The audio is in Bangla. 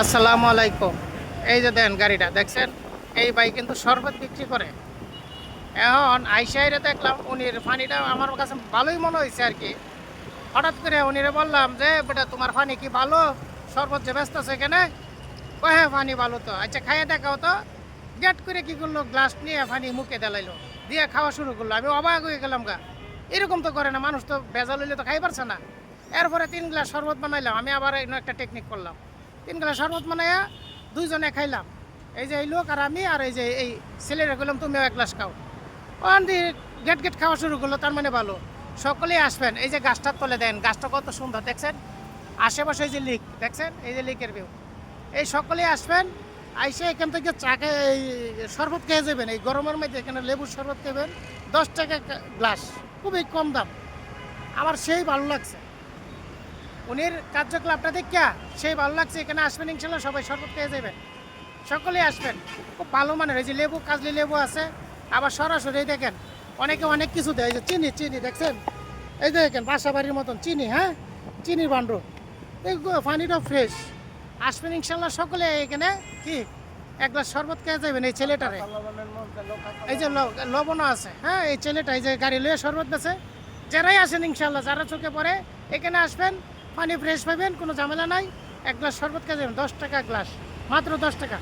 আসসালামু আলাইকুম। এই যে দেন গাড়িটা, দেখছেন? এই ভাই কিন্তু শরবত বিক্রি করে। এখন আইসাইরে দেখলাম উনির পানিটা আমার কাছে ভালোই মনে হয়েছে আর কি। হঠাৎ করে উনিরে বললাম যে, বেটা, তোমার পানি কি ভালো? শরবত যে ব্যস্ত আছে এখানে? হ্যাঁ পানি ভালো তো। আচ্ছা খাইয়ে দেখাও তো। গেট করে কি করল? গ্লাস নিয়ে পানি মুখে দেলাইলো। দিয়ে খাওয়া শুরু করল। আমি অবাক হয়ে গেলাম গা। এরকম তো করে না, মানুষ তো ভেজাল হইলে তো খাই পারছে না। এরপরে তিন গ্লাস শরবত বানাইলাম। আমি আবার একটা টেকনিক করলাম। তিন গ্লাস শরবত বানাইয়া দুইজনে খাইলাম। এই যে এই লোক আর আমি আর এই যে এই ছেলেরা গেলাম তুমিও এক গ্লাস খাও। ওখান দিয়ে গেট গেট খাওয়া শুরু করল, তার মানে ভালো। সকলেই আসবেন। এই যে গাছটার তলে দেন, গাছটা কত সুন্দর, দেখছেন? আশেপাশে এই যে লিক দেখছেন? এই যে লিকের ভিউ এই সকলেই আসবেন, আইসে এখান থেকে চাকে এই শরবত খেয়ে যাবেন। এই গরমের মধ্যে এখানে লেবুর শরবত খাবেন, দশ টাকা গ্লাস। খুবই কম দাম। আমার সেই ভালো লাগছে। উনির কার্যকলাপটা দেখা সেই ভালো লাগছে, এখানে আসবেন ইনশাল্লাহ, সবাই শরবত খেয়ে যাবেন সকলেই আসবেন। খুব ভালো মানের, এই যে লেবু, কাজলি লেবু আছে, আবার সরাসরি দেখেন, অনেকে অনেক কিছু দেয় যে চিনি চিনি দেখছেন? এই দেখেন বাসা বাড়ির মতন চিনি হ্যাঁ? চিনির বান্ডো এই পানিটাও ফ্রেশ আসবেন ইনশাল্লাহ সকলে এখানে, কি? এক গ্লাস শরবত খেয়ে যাবেন এই ছেলেটারে। এই যে লবণও আছে হ্যাঁ? এই ছেলেটা এই যে গাড়ি লয়ে শরবত বেছে। যারাই আসেন ইনশাল্লাহ, যারা চোখে পড়ে, এখানে আসবেন। পানি ফ্রেশ পাবেন, কোনো ঝামেলা নাই। এক গ্লাস শরবত দেবেন দশ টাকা গ্লাস, মাত্র দশ টাকা।